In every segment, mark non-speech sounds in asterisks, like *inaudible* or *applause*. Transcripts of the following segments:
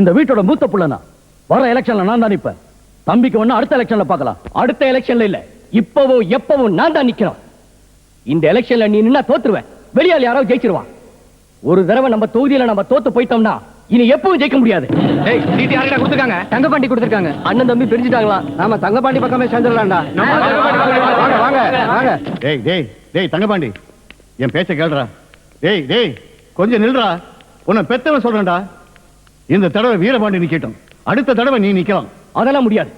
இந்த வீட்டோட மூத்த புள்ளனா? வர எலெக்ஷன்ல நான் தான் நிப்பேன். தம்பிக்கு ஒண்ணு அடுத்த எலெக்ஷன்ல பார்க்கலாம். அடுத்த எலெக்ஷன்ல இல்ல. இப்பவோ எப்பவோ நான் தான் நிக்கிறோம் இந்த எலெக்ஷன்ல நீ நின்னா தோத்துருவேன். வெளியால் யாரோ ஜெயிச்சிருவான். ஒரு தடவை நம்ம தொகுதியில நம்ம தோத்து போயிட்டோம்னா இனி எப்பவும் ஜெயிக்க முடியாது. டேய் சீட்டு யார்கிட்ட கொடுத்துருக்காங்க? தங்கப்பாண்டி கொடுத்திருக்காங்க. அண்ணன் தம்பி பிரிஞ்சுட்டாங்களா? நாம தங்கப்பாண்டி பக்கமே சேர்ந்துடலாம்டா. வாங்க வாங்க வாங்க டேய் டேய் டேய் தங்கபாண்டி என் பேச்ச கேளுடா. டேய் டேய் கொஞ்சம் நில்றா. உன்னை பெத்தவன் சொல்றேன்டா. இந்த தடவை வீரபாண்டி நிக்கட்டும். அடுத்த தடவை நீ நிக்கலாம். அதெல்லாம் முடியாது.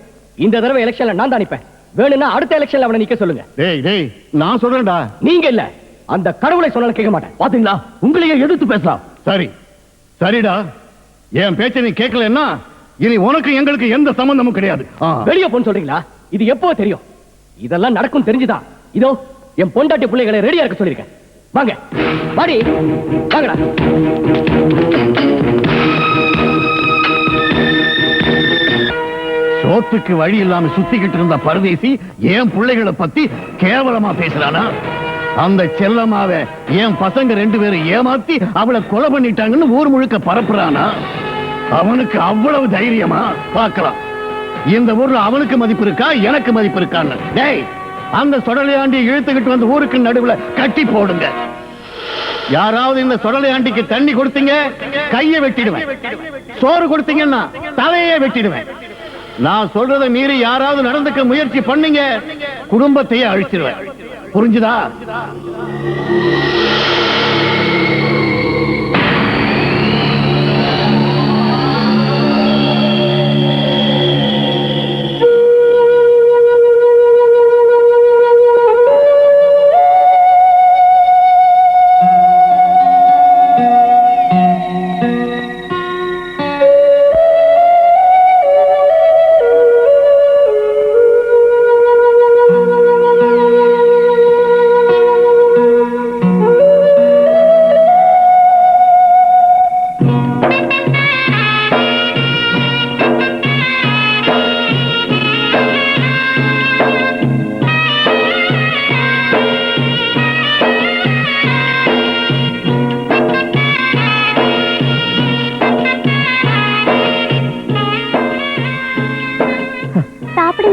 இந்த தடவை எலெக்ஷன்ல நான் தான் நிப்பேன். வேணும்னா அடுத்த எலெக்ஷன்ல அவனை நிக்க சொல்லுங்க. டேய் டேய் நான் சொல்றேன்டா. நீங்க இல்ல. அந்த கடவுளை சொன்னாலும் கேட்க மாட்டேன். பாத்தீங்களா? உங்களையே எதிர்த்து பேசலாம். சரி. சரிடா. என் பேச்ச நீ கேட்கலன்னா இனி உனக்கு எங்களுக்கு எந்த சம்பந்தமும் கிடையாது. வெளிய போன்னு சொல்றீங்களா? இது எப்போ தெரியும்? இதெல்லாம் நடக்கும் தெரிஞ்சுதான். இதோ என் பொண்டாட்டி பிள்ளைகளை ரெடியா இருக்க சொல்லிருக்கேன் வாங்க. வாடி. வாங்கடா. சோத்துக்கு வழி இல்லாம சுத்திக்கிட்டு இருந்த பரதேசி என் பிள்ளைகளை பத்தி கேவலமா பேசுறானா? அந்த செல்லமாவ என் பசங்க ரெண்டு பேரும் ஏமாத்தி அவளை கொலை பண்ணிட்டாங்கன்னு ஊர் முழுக்க பரப்புறானா? அவனுக்கு அவ்வளவு தைரியமா? பார்க்கலாம். இந்த ஊர்ல அவனுக்கு மதிப்பு இருக்கா எனக்கு மதிப்பு இருக்கான்னு. டேய் அந்த சுடலையாண்டி இழுத்துக்கிட்டு வந்து ஊருக்கு நடுவுல கட்டி போடுங்க. யாராவது இந்த சொடலையாண்டிக்கு தண்ணி கொடுத்தீங்க கையை வெட்டிடுவேன். சோறு கொடுத்தீங்கன்னா தலையே வெட்டிடுவேன். நான் சொல்றதை மீறி யாராவது நடந்துக்க முயற்சி பண்ணீங்க. குடும்பத்தையே அழிச்சிருவேன். புரிஞ்சுதா?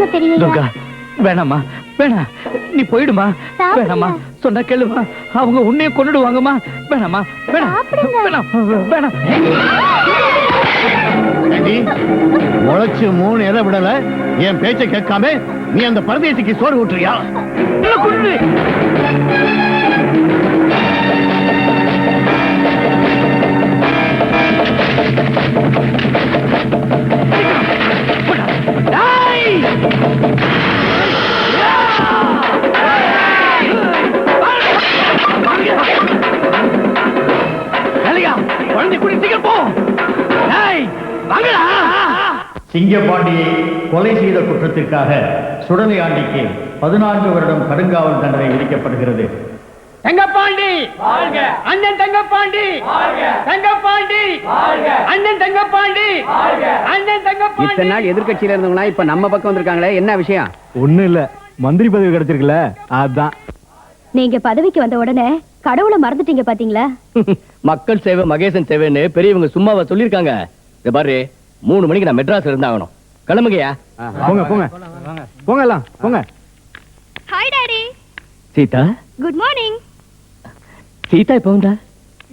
சாப்பிடுங்க பெரியய்யா துர்கா வேணாம் நீ போயிடுமா. வேணாம்மா சொன்னா கேளுமா. அவங்க உன்னைய கொண்டுடுவாங்கம்மா வேணாம். வேணாம் வேணாம் ஏண்டி, முளைச்சு மூணு இலை விடல. என் பேச்சை கேட்காம நீ அந்த பரதேசிக்கு சோறு ஊட்டுறியா? சிங்கப்பாண்டியை கொலை செய்த குற்றத்திற்காக சுடலை ஆண்டிக்கு பதினான்கு வருடம் கடுங்காவல் தண்டனை விதிக்கப்படுகிறது. தங்கப்பாண்டி! அண்ணன் தங்கப்பாண்டி! தங்கப்பாண்டி! அண்ணன் தங்கப்பாண்டி! அண்ணன் இத்தனை நாள் எதிர்க்கட்சியில இருந்தவங்களா இப்ப நம்ம பக்கம் வந்திருக்காங்களே என்ன விஷயம்? ஒண்ணும் இல்ல. மந்திரி பதவி கிடைச்சிருக்குல்ல அதான். நீங்க பதவிக்கு வந்த உடனே கடவுளை மறந்துட்டீங்க பாத்தீங்களா? *laughs* மக்கள் சேவை மகேசன் சேவைன்னு பெரியவங்க சும்மாவா சொல்லிருக்காங்க இத பாரு. மூணு மணிக்கு நான் மெட்ராஸ் இருந்தாகணும். கிளம்புங்கயா போங்க போங்க. போங்க எல்லாம் போங்க. Hi daddy Sita? Good morning Sita இப்ப வந்தா?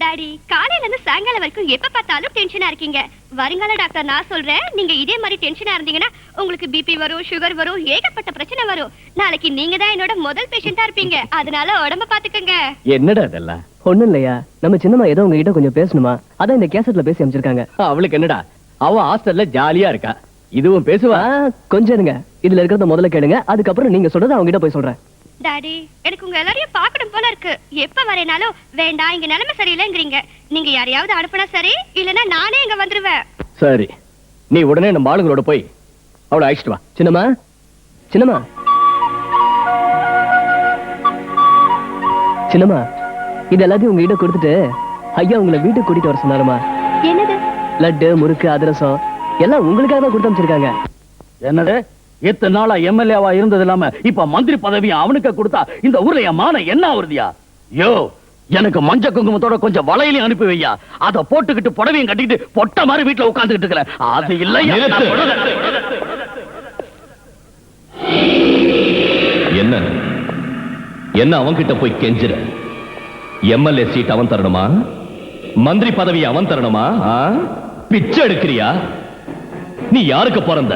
டாடி காலையில இருந்து சாயங்காலம் வரைக்கும் எப்ப பார்த்தாலும் டென்ஷனா இருக்கீங்க. வருங்கால டாக்டர் நான் சொல்றேன் நீங்க இதே மாதிரி டென்ஷனா இருந்தீங்கன்னா உங்களுக்கு பிபி வரும் சுகர் வரும் ஏகப்பட்ட பிரச்சனை வரும். நாளைக்கு நீங்க தான் என்னோட முதல் பேஷண்டா இருப்பீங்க. அதனால உடம்ப பாத்துக்கங்க என்னடா இதெல்லாம்? ஒண்ணும் இல்லையா? நம்ம சின்னம்மா ஏதோ உங்ககிட்ட கொஞ்சம் பேசணுமா? அதான் இந்த கேசட்ல பேசி அமைச்சிருக்காங்க. அவளுக்கு என்னடா? அவ ஹாஸ்டல்ல ஜாலியா இருக்கா. இதுவும் பேசுவா? கொஞ்சம் இருங்க. இதுல இருக்கிறத முதல்ல கேளுங்க. அதுக்கப்புறம் நீங்க சொல்றத அவங்க கிட்ட போய் சொல்றேன். டாடி எனக்கு உங்க எல்லாரையும் பார்க்கணும் போல இருக்கு. எப்ப வரேனாலும் வேண்டாம் இங்க நிலைமை சரியில்லைங்கிறீங்க. நீங்க யாரையாவது அனுப்புனா சரி இல்லனா நானே இங்க வந்துருவேன். சரி. நீ உடனே நம்ம ஆளுங்களோட போய் அவளை அழைச்சிட்டு வா. சின்னம்மா? சின்னம்மா? சின்னம்மா இது எல்லாத்தையும் உங்ககிட்ட கொடுத்துட்டு ஐயா உங்களை வீட்டுக்கு கூட்டிட்டு வர சொன்னாருமா லட்டு முறுக்கு அதிரசம் எல்லாம் உங்களுக்காக தான் கொடுத்து அமைச்சிருக்காங்க என்னது? இத்தனை நாளா எம்எல்ஏவா இருந்தது இல்லாம இப்ப மந்திரி பதவி அவனுக்கு கொடுத்தா இந்த ஊர்ல என் மானம் என்ன ஆகுறதியா யோ எனக்கு மஞ்ச குங்குமத்தோட கொஞ்சம் வளையலையும் அனுப்பி வையா. அத போட்டுக்கிட்டு புடவையும் கட்டிக்கிட்டு பொட்ட மாதிரி வீட்டுல உட்கார்ந்துகிட்டு இருக்கிறேன் அது சொல்றேன். என்ன? என்ன அவன்கிட்ட போய் கெஞ்சுற? எம்எல்ஏ சீட் அவன் தரணுமா? மந்திரி பதவி அவன் தரணுமா? ஆ? பிச்சை எடுக்கிறியா? நீ யாருக்கு பிறந்த?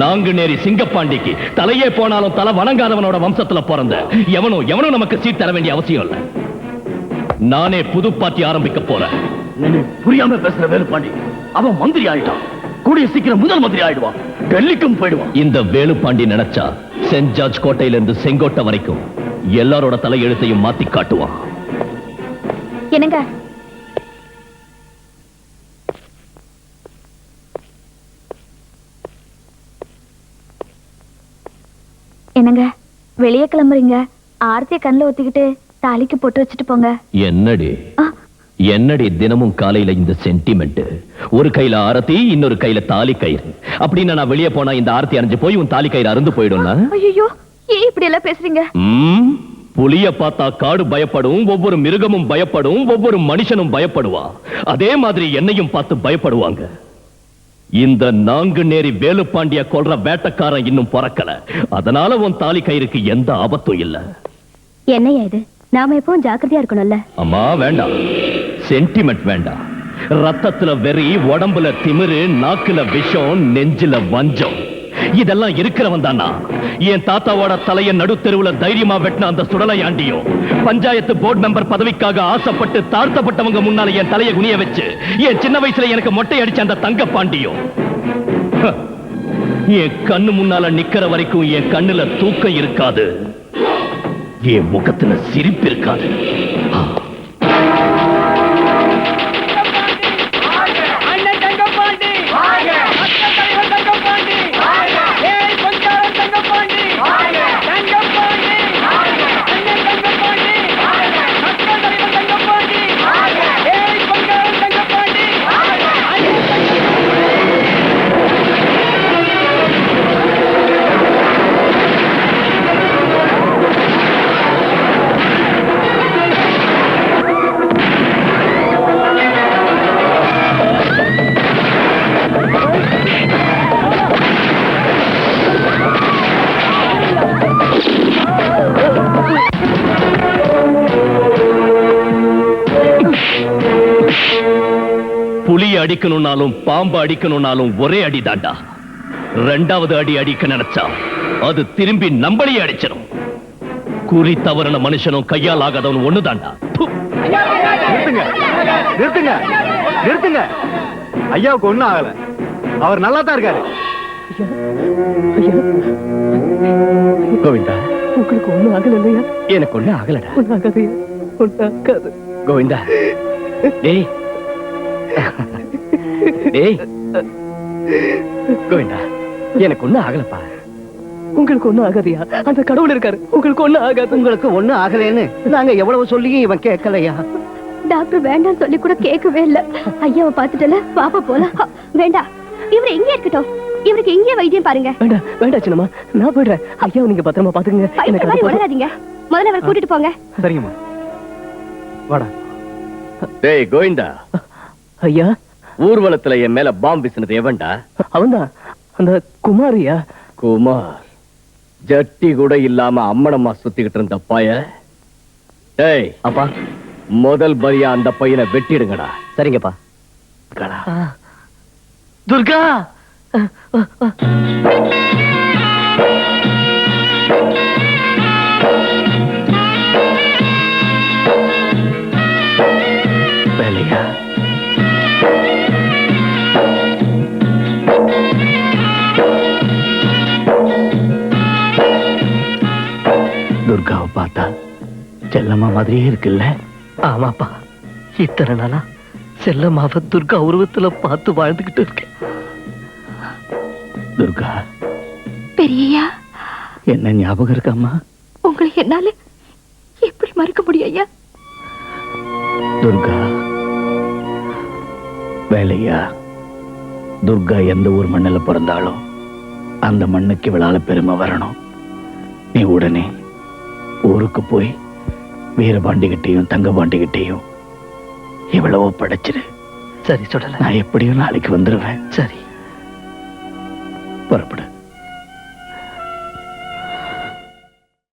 நாங்குநேரி சிங்கப்பாண்டிக்கு தலையே போனாலும் தலை வணங்காதவனோட வம்சத்துல பிறந்த. எவனோ எவனோ நமக்கு சீட் தர வேண்டிய அவசியம் இல்ல. நானே புது பார்ட்டி ஆரம்பிக்க போறேன். புரியாம பேசுற வேலுப்பாண்டி. அவன் மந்திரி ஆயிட்டான். கூடிய சீக்கிரம் முதல் மந்திரி ஆயிடுவான். டெல்லிக்கும் போயிடுவான். இந்த வேலுப்பாண்டி நினைச்சா சென்ட் ஜார்ஜ் கோட்டையில இருந்து செங்கோட்டை வரைக்கும் எல்லாரோட தலையெழுத்தையும் மாத்தி காட்டுவான். என்னங்க? என்னங்க? வெளியே கிளம்புறீங்க. ஆர்த்திய கண்ணில் ஒத்திக்கிட்டு தாலிக்கு போட்டு வச்சுட்டு போங்க. என்னடி. என்னடி தினமும் காலையில இந்த சென்டிமெண்ட் ஒரு கையில ஆரத்தி இன்னொரு கையில தாலி கயிறு. அப்படின்னு நான் வெளியே போனா இந்த ஆரத்தி அரைஞ்சு போய் உன் தாலி கயிறு அருந்து போயிடும்னா? ஐயோ ஏன் இப்படி எல்லாம் பேசுறீங்க? புலிய பார்த்தா காடு பயப்படும் ஒவ்வொரு மிருகமும் பயப்படும் ஒவ்வொரு மனுஷனும் பயப்படுவான் அதே மாதிரி என்னையும் பார்த்து பயப்படுவாங்க. இந்த நான்கு நேரி வேலுப்பாண்டிய கொல்ற வேட்டக்காரன் இன்னும் பிறக்கல. அதனால உன் தாலி கயிறுக்கு எந்த ஆபத்தும் இல்ல. என்னையா இது? நாம எப்பவும் ஜாக்கிரதையா இருக்கணும்ல? அம்மா வேண்டாம். சென்டிமெண்ட் வேண்டாம். ரத்தத்துல வெறி உடம்புல திமிரு நாக்குல விஷம் நெஞ்சில வஞ்சம். இதெல்லாம் இருக்கிறவன் தானா? என் தாத்தாவோட தலைய நடுத்தெருவுல தைரியமா வெட்டின அந்த சுடலையாண்டியும் பஞ்சாயத்து போர்டு மெம்பர் பதவிக்காக ஆசைப்பட்டு தாழ்த்தப்பட்டவங்க முன்னால என் தலையை குனிய வச்சு என் சின்ன வயசுல எனக்கு மொட்டை அடிச்ச அந்த தங்க பாண்டியும் ஹ, என் கண்ணு முன்னால நிக்கிற வரைக்கும் என் கண்ணுல தூக்கம் இருக்காது என் முகத்துல சிரிப்பு இருக்காது. அடிக்கணும்னாலும் பாம்பு அடிக்கணும்னாலும் ஒரே அடி தாண்டா. ரெண்டாவது அடி அடிக்க நினைச்சா அது திரும்பி நம்மளையே அடிச்சிடும் குறி தவறின மனுஷனும் கையால் ஆகாதவன் ஒண்ணுதாண்டா ப்பு. நிறுத்துங்க நிறுத்துங்க நிறுத்துங்க. ஐயாவுக்கு ஒண்ணும் ஆகல. அவர் நல்லா தான் இருக்காரு. கோவிந்தா. உங்களுக்கு ஒண்ணும் ஆகல இல்லையா எனக்கு ஒண்ணு ஆகலடா. ஆகாது ஒண்ணும் ஆகாது. கோவிந்தா. டேய் டேய். கோவிந்தா எனக்கு ஒண்ணு ஆகலப்பா. உங்களுக்கு ஒண்ணும் ஆகாதியா? அந்த கடவுள் இருக்காரு. உங்களுக்கு ஒண்ணும் ஆகாது. உங்களுக்கு ஒண்ணும் ஆகலைன்னு நாங்க எவ்வளவு சொல்லியும் இவன் கேட்கலையா? டாக்டர் வேண்டாம் சொல்லி கூட கேட்கவே இல்ல. ஐயாவை பார்த்துட்டல பாப்பா போலாம் அ, வேண்டாம் இவர் எங்கே இருக்கட்டும். இவருக்கு எங்கே வைத்தியம் பாருங்க. வேண்டாம் வேண்டாம் சின்னம்மா. நான் போயிடுறேன். ஐயாவை நீங்க பத்திரமா பாத்துக்கங்க பைத்திய எனக்கு மாதிரி. உளறாதீங்க. முதல்ல அவர் கூட்டிட்டு போங்க. சரிங்கம்மா. வாடா. டேய் கோவிந்தா. ஐயா? ஊர்வலத்துல என் மேல பாம்பு வீசினது எவன்டா? அவன்தான் அந்த குமாரியா? குமார் ஜட்டி கூட இல்லாம அம்மனம்மா சுத்திக்கிட்டு இருந்த பய. டேய் அப்பா. முதல் பலியா அந்த பையனை வெட்டிடுங்கடா. சரிங்கப்பா. கடா. துர்கா! மாதிரியே இருக்குல்ல? ஆமாப்பா. இத்தனை நாளா செல்லம்மாவ துர்கா உருவத்துல பார்த்து வாழ்ந்துகிட்டு இருக்கேன். துர்கா. பெரியயா என்ன ஞாபகம் இருக்காம்மா? உங்களை என்னால எப்படி மறக்க முடியும் ஐயா? துர்கா. வேலையா? துர்கா எந்த ஊர் மண்ணில் பிறந்தாலும் அந்த மண்ணுக்கு இவளால பெருமை வரணும். நீ உடனே ஊருக்கு போய் வீரபாண்டிகிட்டையும் தங்க பாண்டிகிட்டையும் இவ்வளவோ படைச்சிரு. சரி சுடல நான் எப்படியும் நாளைக்கு வந்துருவேன். சரி. புறப்படு.